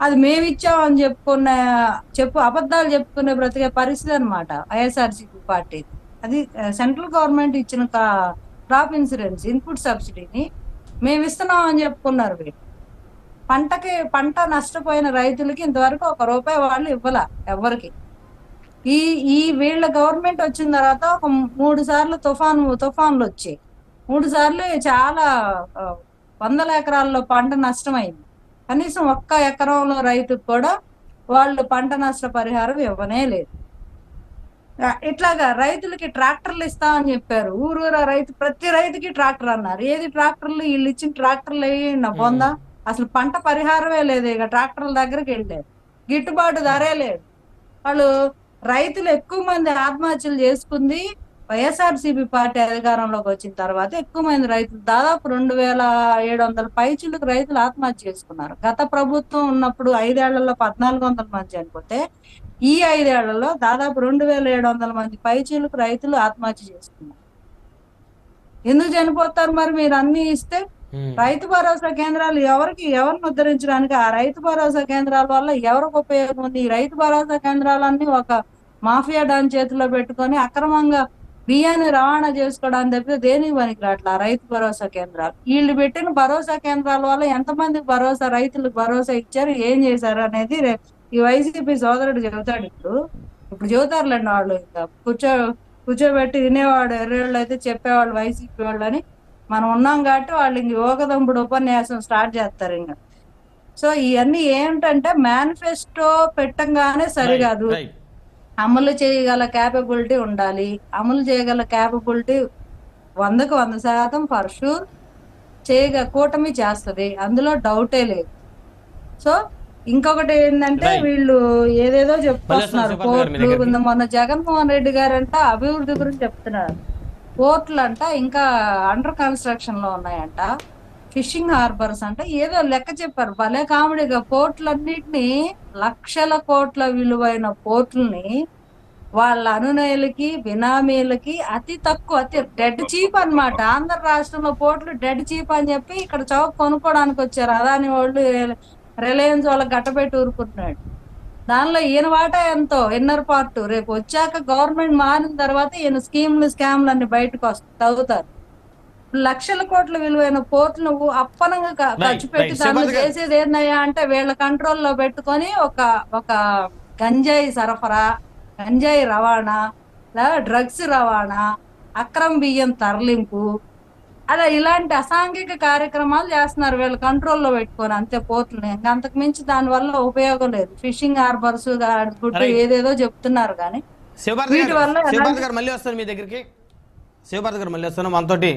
అది మేము అని చెప్పుకున్న చెప్పు అబద్ధాలు చెప్పుకునే బ్రతికే పరిస్థితి అనమాట వైఎస్ఆర్సీపీ పార్టీ అది సెంట్రల్ గవర్నమెంట్ ఇచ్చిన క్రాప్ ఇన్సూరెన్స్ ఇన్పుట్ సబ్సిడీని మేము ఇస్తున్నాం అని చెప్పుకున్నారు వీళ్ళు. పంటకి పంట నష్టపోయిన రైతులకి ఇంతవరకు ఒక రూపాయి వాళ్ళు ఇవ్వాల ఎవరికి ఈ ఈ వీళ్ళ గవర్నమెంట్ వచ్చిన తర్వాత ఒక మూడు సార్లు తుఫాను తుఫాన్లు వచ్చాయి. మూడు సార్లు చాలా వందల ఎకరాల్లో పంట నష్టమైంది. కనీసం ఒక్క ఎకరంలో రైతుకు కూడా వాళ్ళు పంట నష్ట పరిహారం ఇవ్వనే లేదు. ఇట్లాగా రైతులకి ట్రాక్టర్లు ఇస్తామని చెప్పారు. ఊరూరా రైతు ప్రతి రైతుకి ట్రాక్టర్ అన్నారు. ఏది ట్రాక్టర్లు? వీళ్ళు ఇచ్చిన ట్రాక్టర్లు వేయండి పొందా అసలు పంట పరిహారమే లేదు. ఇక ట్రాక్టర్ల దగ్గరికి వెళ్ళారు. గిట్టుబాటు ధరే లేదు. వాళ్ళు రైతులు ఎక్కువ మంది ఆత్మహత్యలు చేసుకుంది. వైఎస్ఆర్సీపీ పార్టీ అధికారంలోకి వచ్చిన తర్వాత ఎక్కువ మంది రైతులు దాదాపు రెండు వేల ఏడు వందల పైచులకు రైతులు ఆత్మహత్య చేసుకున్నారు. గత ప్రభుత్వం ఉన్నప్పుడు ఐదేళ్ళలో పద్నాలుగు వందల మంది చనిపోతే ఈ ఐదేళ్ళలో దాదాపు రెండు వేల ఏడు వందల మంది పైచీలకు రైతులు ఆత్మహత్య చేసుకున్నారు. ఎందుకు చనిపోతారు మరి? మీరు అన్ని ఇస్తే. రైతు భరోసా కేంద్రాలు ఎవరికి ఎవరిని ఉద్ధరించడానికి ఆ రైతు భరోసా కేంద్రాల వల్ల ఎవరికి ఉపయోగం ఉంది? ఈ రైతు భరోసా కేంద్రాలన్నీ ఒక మాఫియా డాన్ చేతిలో పెట్టుకొని అక్రమంగా బియ్యాన్ని రవాణా చేసుకోవడానికి తప్పితే దేనికి పనికి రావట్లే రైతు భరోసా కేంద్రాలు. వీళ్ళు పెట్టిన భరోసా కేంద్రాల వల్ల ఎంతమందికి భరోసా రైతులకు భరోసా ఇచ్చారు ఏం చేశారు అనేది ఈ వైసీపీ సోదరుడు చెబుతాడు ఇప్పుడు. ఇప్పుడు చెబుతారులేండి వాళ్ళు ఇంకా. కూర్చో కూర్చోబెట్టి వినేవాడు ఎర్రేళ్ళు అయితే చెప్పేవాళ్ళు వైసీపీ వాళ్ళు అని మనం ఉన్నాం కాబట్టి వాళ్ళు ఇంక యోగదంపుడు ఉపన్యాసం స్టార్ట్ చేస్తారు ఇంకా. సో ఇవన్నీ ఏంటంటే మేనిఫెస్టో పెట్టంగానే సరికాదు. అమలు చేయగల క్యాపబిలిటీ ఉండాలి. అమలు చేయగల క్యాపబిలిటీ వందకు వంద శాతం ఫర్ షూర్ చేయగ కూటమి చేస్తది. అందులో డౌటే లేదు. సో ఇంకొకటి ఏంటంటే. వీళ్ళు ఏదేదో చెప్పుకొస్తున్నారు గారు కోర్టులు దగ్గరికి. మొన్న జగన్మోహన్ రెడ్డి గారంట అభివృద్ధి గురించి చెప్తున్నారు. పోర్ట్లు అంట ఇంకా అండర్ కన్స్ట్రక్షన్లో ఉన్నాయంట. ఫిషింగ్ హార్బర్స్ అంటే ఏదో లెక్క చెప్పారు. భలే కామెడీగా పోర్ట్లన్నిటిని లక్షల కోట్ల విలువైన పోర్ట్లని వాళ్ళ అనునయులకి బినామీలకి అతి తక్కువ అతి డెడ్ చీప్ అన్నమాట. ఆంధ్ర రాష్ట్రంలో పోర్ట్లు డెడ్ చీప్ అని చెప్పి ఇక్కడ చౌక్ కొనుక్కోవడానికి వచ్చారు. అదాని వాళ్ళు రిలయన్స్ వాళ్ళకి గట్టబెట్టి ఊరుకుంటున్నాడు. దానిలో ఈయన వాటా ఎంతో? Inner part. రేపు వచ్చాక గవర్నమెంట్ మారిన తర్వాత ఈయన స్కీమ్లు స్కామ్లు అన్ని బయటకు వస్తా తగ్గుతారు లక్షల కోట్ల విలువైన పోర్ట్లు నువ్వు అప్పనంగా ఖర్చు పెట్టి గారు. చేసేది ఏందయ్యా అంటే వీళ్ళ కంట్రోల్లో పెట్టుకొని ఒక ఒక గంజాయి సరఫరా గంజాయి రవాణా డ్రగ్స్ రవాణా అక్రమ బియ్యం తరలింపు అలా ఇలాంటి అసాంఘిక కార్యక్రమాలు చేస్తున్నారు వీళ్ళ కంట్రోల్లో పెట్టుకొని అంతే పోర్టులు ఇంకా అంతకు మించి దాని వల్ల ఉపయోగం లేదు ఫిషింగ్ హార్బర్స్ గుడ్డు. ఏదేదో చెప్తున్నారు కానీ వీటి వల్ల మళ్ళీ వస్తాను మీ దగ్గరికి శివభారతి గారు మళ్ళీ వస్తాను మనతోటి